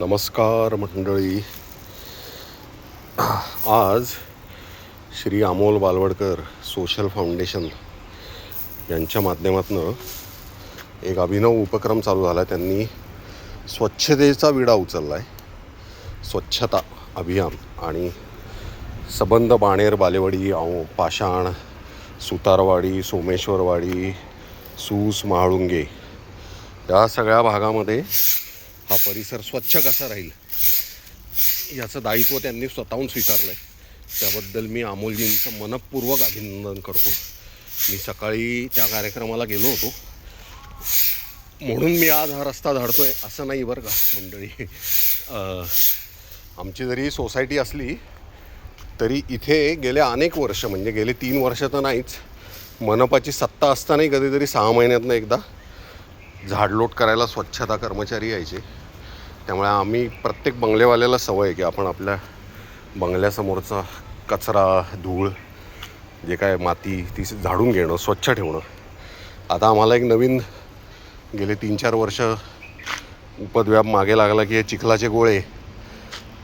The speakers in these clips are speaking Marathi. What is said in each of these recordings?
नमस्कार मंडळी. आज श्री अमोल बालवडकर सोशल फाउंडेशन यांच्या माध्यमातून एक अभिनव उपक्रम चालू झाला. त्यांनी स्वच्छतेचा विडा उचलला आहे स्वच्छता अभियान आणि सबंध बाणेर बालेवाडी औ पाषाण सुतारवाडी सोमेश्वरवाडी सूस महाळुंगे या सगळ्या भागामध्ये हा परिसर स्वच्छ कसा राहील? याचं दायित्व त्यांनी स्वतःहून स्वीकारलं आहे त्याबद्दल मी अमोलजींचं मनपूर्वक अभिनंदन करतो. मी सकाळी त्या कार्यक्रमाला गेलो होतो. म्हणून मी आज हा रस्ता धाडतो आहे असं नाही बरं का मंडळी. आमची जरी सोसायटी असली तरी इथे गेले अनेक वर्ष म्हणजे गेले तीन वर्ष तर नाहीच. मनपाची सत्ता असतानाही कधीतरी सहा महिन्यातनं एकदा झाडलोट करायला स्वच्छता कर्मचारी यायचे. त्यामुळे आम्ही प्रत्येक बंगलेवाल्याला सवय आहे की आपण आपल्या बंगल्यासमोरचा कचरा धूळ जे काय माती ती झाडून घेणं स्वच्छ ठेवणं. आता आम्हाला एक नवीन गेले तीन चार वर्ष उपद्व्याप मागे लागला की हे चिखलाचे गोळे.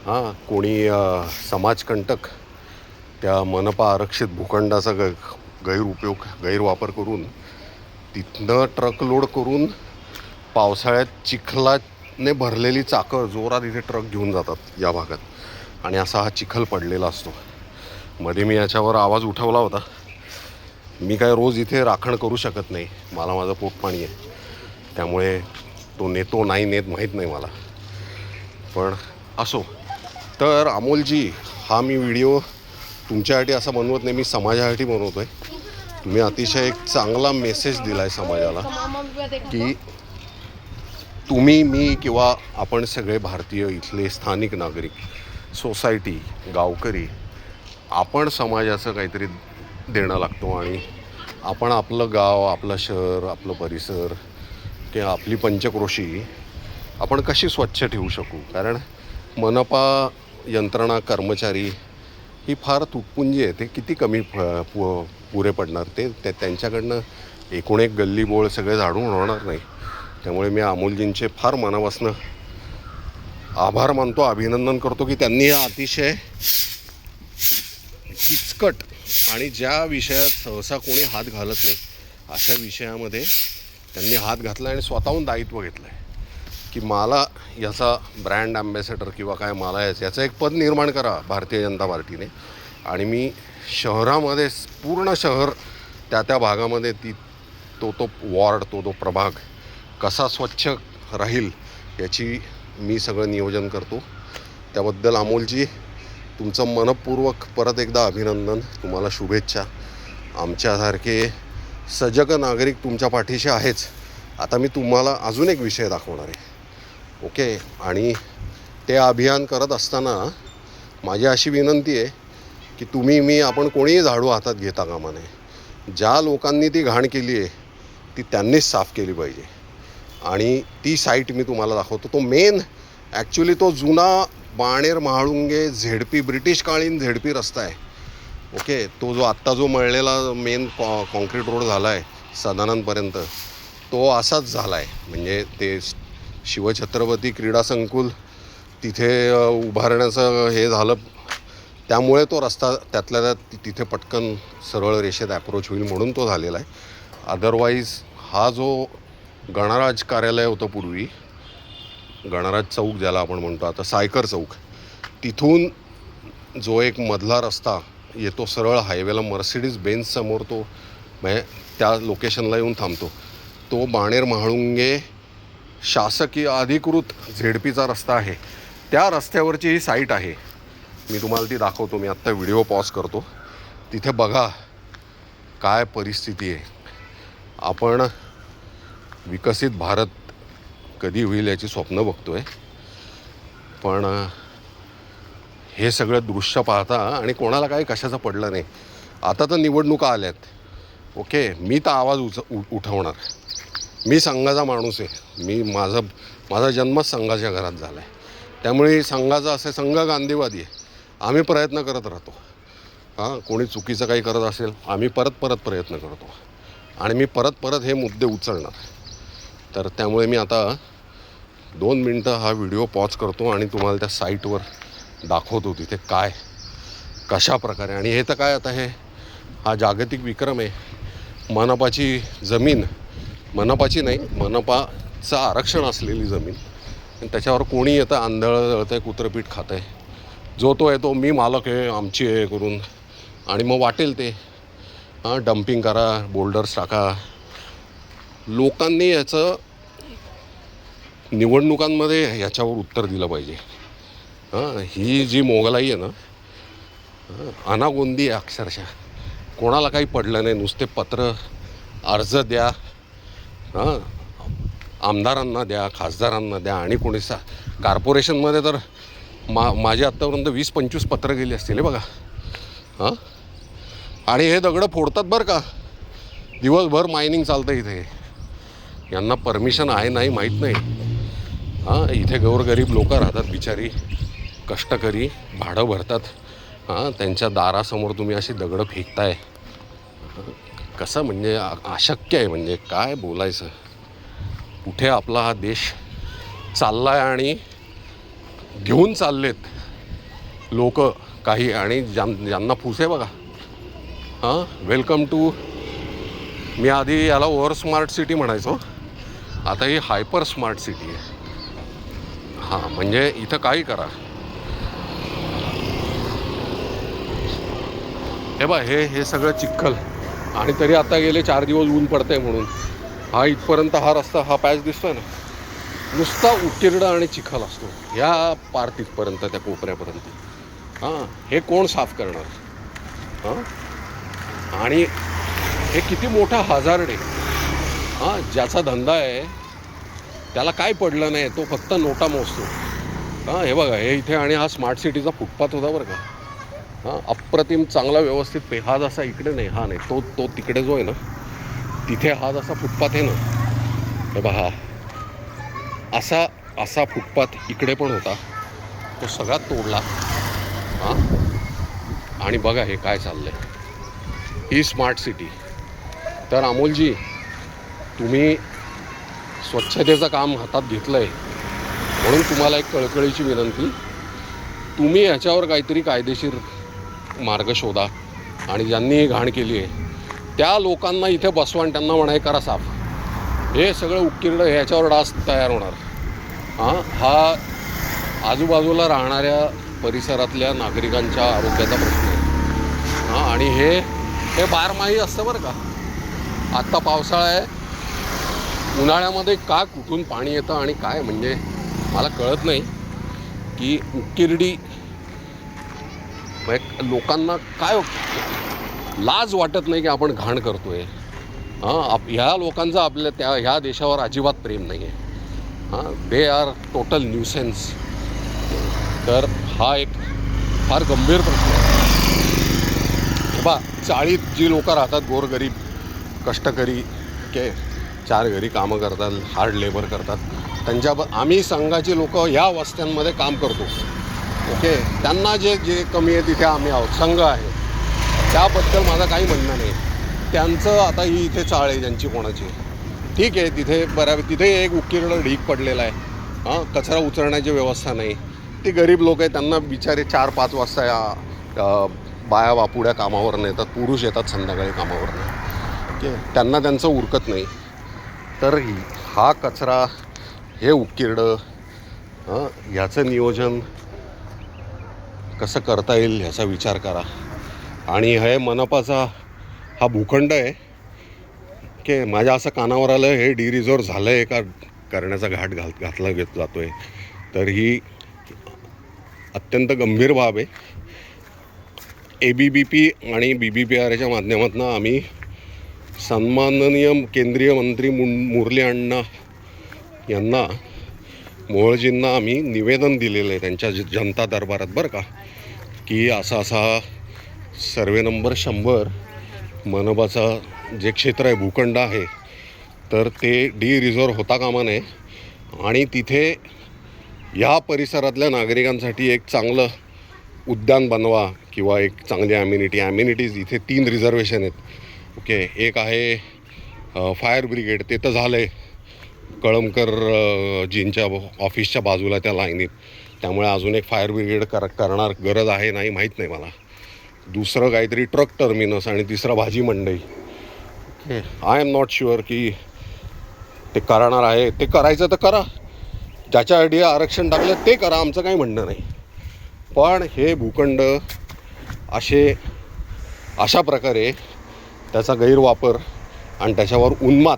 हां कोणी समाजकंटक त्या मनपा आरक्षित भूखंडाचा ग गैरउपयोग गैरवापर करून तिथनं ट्रक लोड करून पावसाळ्यात चिखलाने भरलेली चाकं जोरात इथे ट्रक घेऊन जातात या भागात. आणि असा हा चिखल पडलेला असतो. मध्ये मी याच्यावर आवाज उठवला होता. मी काय रोज इथे राखण करू शकत नाही. मला माझं पोटपाणी आहे. त्यामुळे तो नेतो नाही नेत माहीत नाही मला. पण असो. तर अमोलजी हा मी व्हिडिओ तुमच्यासाठी असा बनवत नाही मी समाजासाठी बनवतो आहे तुम्ही अतिशय एक चांगला मेसेज दिला आहे समाजाला की तुम्ही मी किंवा आपण सगळे भारतीय इथले स्थानिक नागरिक सोसायटी गावकरी आपण समाजाचं काहीतरी देणं लागतो आणि आपण आपलं गाव आपलं शहर आपलं परिसर किंवा आपली पंचक्रोशी आपण कशी स्वच्छ ठेवू शकू? कारण मनपा यंत्रणा कर्मचारी ही फार तुटपुंजी आहे. ते किती कमी फ- पु पुरे पडणार? ते त्यांच्याकडनं एकूण एक गल्ली बोळ सगळे झाडून होणार नाही. त्यामुळे मी अमोलजींचे फार मनापासनं आभार मानतो अभिनंदन करतो की त्यांनी हा अतिशय किचकट आणि ज्या विषयात सहसा कोणी हात घालत नाही अशा विषयामध्ये त्यांनी हात घातला आणि स्वतःहून दायित्व घेतलं आहे की मला याचा ब्रँड ॲम्बॅसेडर किंवा काय मला याचं याचं एक पद निर्माण करा भारतीय जनता पार्टीने. आणि मी शहरामध्ये पूर्ण शहर त्या त्या भागामध्ये ती तो तो वॉर्ड तो तो प्रभाग कसा स्वच्छ राहील याची मी सगळं नियोजन करतो. त्याबद्दल अमोलजी तुमचं मनपूर्वक परत एकदा अभिनंदन तुम्हाला शुभेच्छा. आमच्यासारखे सजग नागरिक तुमच्या पाठीशी आहेच. आता मी तुम्हाला अजून एक विषय दाखवणार आहे. ओके? आणि ते अभियान करत असताना माझी अशी विनंती आहे की तुम्ही मी आपण कोणीही झाडू हातात घेता कामा नये. ज्या लोकांनी ती घाण केली आहे ती त्यांनीच साफ केली पाहिजे. आणि ती साईट मी तुम्हाला दाखवतो. तो मेन ॲक्च्युली तो जुना बाणेर महाळुंगे झेडपी ब्रिटिशकालीन झेडपी रस्ता आहे. ओके तो जो आत्ता जो मळलेला मेन कॉ कॉन्क्रीट रोड झाला आहे सदानंदपर्यंत तो असाच झाला आहे म्हणजे ते शिवछत्रपती क्रीडा संकुल तिथे उभारण्याचं हे झालं. त्यामुळे तो रस्ता त्यातल्या त्यात तिथे पटकन सरळ रेषेत ॲप्रोच होईल म्हणून तो झालेला आहे. अदरवाईज हा जो गणराज कार्यालय होतं पूर्वी. गणराज चौक ज्याला आपण म्हणतो आता सायकर चौक. तिथून जो एक मधला रस्ता येतो सरळ हायवेला मर्सिडीज बेन्स समोर तो म्हणजे त्या लोकेशनला येऊन थांबतो. तो बाणेर महाळुंगे शासकीय अधिकृत झेडपीचा रस्ता आहे. त्या रस्त्यावरची ही साईट आहे. मी तुम्हाला ती दाखवतो मी आत्ता व्हिडिओ पॉज करतो. तिथे बघा काय परिस्थिती आहे. आपण विकसित भारत कधी होईल याची स्वप्न बघतो आहे पण हे सगळं दृश्य पाहता आणि कोणाला काही कशाचं पडलं नाही. आता तर निवडणुका आल्यात. ओके मी तर आवाज उच उ उठवणार. मी संघाचा माणूस आहे. मी माझं माझा जन्मच संघाच्या घरात झाला आहे त्यामुळे संघाचा असे संघ गांधीवादी आहे. आम्ही प्रयत्न करत राहतो. हां कोणी चुकीचं काही करत असेल आम्ही परत परत प्रयत्न करतो. आणि मी परत परत हे मुद्दे उचलणार. तर त्यामुळे मी आता दोन मिनटं हा व्हिडिओ पॉज करतो आणि तुम्हाला त्या साईटवर दाखवतो तिथे काय कशा प्रकारे. आणि हे तर काय आता हे हा जागतिक विक्रम आहे. मनपाची जमीन मनपाची नाही मनपाचं आरक्षण असलेली जमीन. आणि त्याच्यावर कोणी येतं आंधळ जळतं आहे कुत्रपीठ खातं आहे जो तो आहे तो मी मालक आहे आमची आहे करून. आणि मग वाटेल ते. हां डम्पिंग करा बोल्डर्स टाका. लोकांनी याचं निवडणुकांमध्ये याच्यावर उत्तर दिलं पाहिजे. हां ही जी मोगलाई आहे ना अनागोंदी आहे अक्षरशः. कोणाला काही पडलं नाही नुसते पत्र अर्ज द्या हां आमदारांना द्या खासदारांना द्या आणि कोणी सा कॉर्पोरेशनमध्ये तर मा माझे आत्तापर्यंत वीस पंचवीस पत्र गेली असतील हे बघा. हां? आणि हे दगडं फोडतात बरं का? दिवसभर मायनिंग चालतं इथे. यांना परमिशन आहे नाही माहीत नाही. हां इथे गोरगरीब लोक राहतात बिचारी कष्टकरी भाडं भरतात. हां त्यांच्या दारासमोर तुम्ही अशी दगडं फेकताय. कसं म्हणजे अशक्य आहे म्हणजे काय बोलायचं? कुठे आपला हा देश चाललाय आणि घेऊन चाललेत लोक काही आणि ज्यां ज्यांना फुसे बघा. हां वेलकम टू मी आधी याला ओव्हर स्मार्ट सिटी म्हणायचो. आता ही हायपर स्मार्ट सिटी आहे. हां म्हणजे इथं काही करा. हे बा हे हे सगळं चिखल. आणि तरी आता गेले चार दिवस ऊन पडतंय म्हणून. हा इथपर्यंत हा रस्ता हा पॅच दिसतोय ना? नुसता उकिरडा आणि चिखल असतो. ह्या पार तिथपर्यंत त्या कोपऱ्यापर्यंत. हां हे कोण साफ करणार? हां? आणि हे किती मोठा हजार्ड आहे. हां ज्याचा धंदा आहे त्याला काय पडलं नाही तो फक्त नोटा मोजतो. हां हे बघा हे इथे आणि हा स्मार्ट सिटीचा फुटपाथ होता बरं का. हां अप्रतिम चांगला व्यवस्थित पे हा जसा इकडे नाही हा नाही तो तो तिकडे जो आहे ना तिथे हा जसा फुटपाथ आहे ना हे बघा असा असा फुटपाथ इकडे पण होता तो सगळा तोडला. हां आणि बघा हे काय चाललं आहे ही स्मार्ट सिटी तर अमोलजी तुम्ही स्वच्छतेचं काम हातात घेतलं आहे म्हणून तुम्हाला एक कळकळीची विनंती. तुम्ही ह्याच्यावर काहीतरी कायदेशीर मार्ग शोधा आणि ज्यांनी ही घाण केली आहे त्या लोकांना इथे बसवा आणि त्यांना म्हणाय करा साफ. हे सगळं उत्कीर्ण ह्याच्यावर डास तयार होणार. हां हा आजूबाजूला राहणाऱ्या परिसरातल्या नागरिकांच्या आरोग्याचा प्रश्न आहे. हां आणि हे हे बारमाही असतं बरं का. आत्ता पावसाळा आहे उन्हाळ्यामध्ये का कुठून पाणी येतं आणि काय? म्हणजे मला कळत नाही की उकिरडी म्हणजे लोकांना काय लाज वाटत नाही की आपण घाण करतो आहे हां आप ह्या लोकांचं आपल्या त्या ह्या देशावर अजिबात प्रेम नाही आहे हां दे आर टोटल न्यूसेन्स तर हा एक फार गंभीर प्रश्न आहे. बा चाळीत जी लोक राहतात गोरगरीब कष्टकरी के चार घरी कामं करतात हार्ड लेबर करतात. त्यांच्या आम्ही संघाची लोक ह्या वस्त्यांमध्ये काम करतो. ओके? त्यांना जे जे कमी आहे तिथे आम्ही आहोत. संघ आहे. त्याबद्दल माझं काही म्हणणं नाही. त्यांचं आता ही इथे चाळ आहे ज्यांची कोणाची. ठीक आहे तिथे बऱ्या तिथे एक उकिरडं ढीक पडलेला आहे. हां कचरा उचलण्याची व्यवस्था नाही. ती गरीब लोक आहेत त्यांना बिचारे चार पाच वाजता या बाया बापुड्या कामावर येतात पुरुष येतात संध्याकाळी कामावरनं. ओके? त्यांना त्यांचं उरकत नाही. तर हा कचरा हे उकिरडं ह्याचं नियोजन कसं करता येईल ह्याचा विचार करा. आणि हे मनपाचा हा भूखंड आहे की माझ्या असं कानावर आलं हे डी रिझॉर्ट झालं आहे का करण्याचा घाट घाल घातला घेत जातो आहे तर ही अत्यंत गंभीर बाब आहे. ए बी बी पी आणि बी बी पी आर याच्या माध्यमातून आम्ही सन्माननीय केंद्रीय मंत्री मु मुरली अण्णा यांना मोहळजींना आम्ही निवेदन दिलेलं आहे त्यांच्या ज- जनता दरबारात बरं का? की असा असा सर्वे नंबर शंभर मनपाचा जे क्षेत्र आहे भूखंड आहे तर ते डी रिझर्व होता कामा नये. आणि तिथे या परिसरातल्या नागरिकांसाठी एक चांगलं उद्यान बनवा किंवा एक चांगली ॲम्युनिटी. ॲम्युनिटीज इथे तीन रिझर्वेशन आहेत. ओके एक आहे फायर ब्रिगेड ते तर झालं आहे कळमकर जींच्या ऑफिसच्या बाजूला त्या लाईनीत. त्यामुळे अजून एक फायर ब्रिगेड कर करणार गरज आहे नाही माहीत नाही मला. दुसरं काहीतरी ट्रक टर्मिनस आणि तिसरं भाजी मंडई. आय एम नॉट शुअर की ते करणार आहे. ते करायचं तर करा. ज्याच्यासाठी आरक्षण टाकलं ते करा. आमचं काही म्हणणं नाही. पण हे भूखंड असे अशा प्रकारे त्याचा गैरवापर आणि त्याच्यावर उन्माद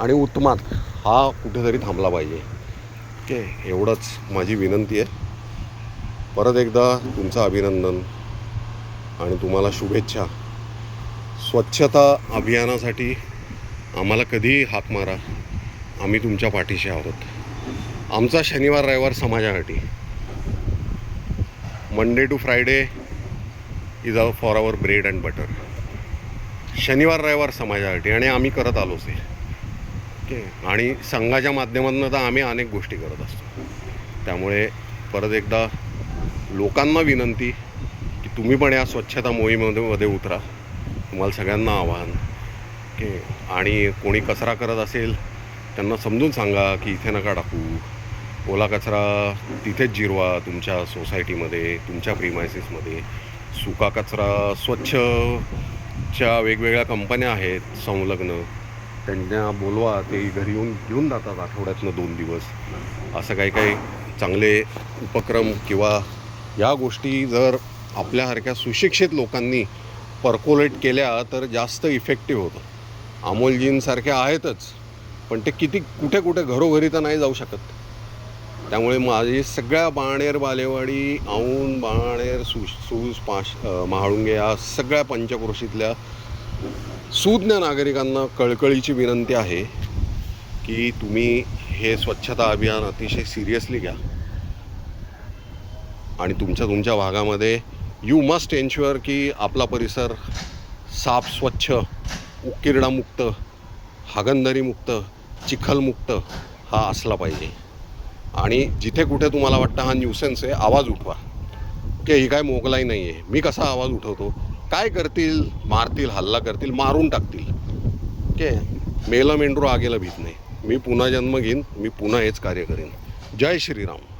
आणि उत्माद हा कुठेतरी थांबला पाहिजे. ओके? एवढंच माझी विनंती आहे. परत एकदा तुमचं अभिनंदन आणि तुम्हाला शुभेच्छा. स्वच्छता अभियानासाठी आम्हाला कधीही हाक मारा. आम्ही तुमच्या पाठीशी आहोत. आमचा शनिवार रविवार समाजासाठी. Monday to Friday is a for our bread and butter शनिवार रविवार समाजासाठी आणि आम्ही करत आलोच आहे ओके? आणि संघाच्या माध्यमातून तर आम्ही अनेक गोष्टी करत असतो. त्यामुळे परत एकदा लोकांना विनंती की तुम्ही पण या स्वच्छता मोहिमेमध्ये मध्ये उतरा. तुम्हाला सगळ्यांना आव्हान. ओके? आणि कोणी कचरा करत असेल त्यांना समजून सांगा की इथे नका टाकू. ओला कचरा तिथेच जिरवा तुमच्या सोसायटीमध्ये तुमच्या प्रिमायसिसमध्ये सुका कचरा स्वच्छ च्या वेगवेगळ्या कंपन्या आहेत संलग्न. त्यांना बोलवा ते घरी येऊन घेऊन जातात आठवड्यातनं दोन दिवस. असं काही काही चांगले उपक्रम किंवा या गोष्टी जर आपल्यासारख्या सुशिक्षित लोकांनी पर्कोलेट केल्या तर जास्त इफेक्टिव्ह होतं. अमोलजींसारख्या आहेतच पण ते किती कुठे कुठे घरोघरी तर नाही जाऊ शकत. त्यामुळे माझी सगळ्या बाणेर बालेवाडी औंध बाणेर सुश सूस पाश महाळुंगे या सगळ्या पंचक्रोशीतल्या सुज्ञ नागरिकांना कळकळीची विनंती आहे की तुम्ही हे स्वच्छता अभियान अतिशय सिरियसली घ्या. आणि तुमच्या तुमच्या भागामध्ये यू मस्ट एन्श्युअर की आपला परिसर साफ स्वच्छ उकिरडामुक्त हागंदरीमुक्त चिखलमुक्त हा असला पाहिजे. आणि जिथे कुठे तुम्हाला वाटतं हा न्यूसेन्स आहे आवाज उठवा. की ही काय मोगलाई नाही आहे मी कसा आवाज उठवतो? काय करतील? मारतील हल्ला करतील? मारून टाकतील. के मेलं मेंढरू आगेला भीत नाही. मी पुन्हा जन्म घेईन मी पुन्हा हेच कार्य करेन. जय श्रीराम.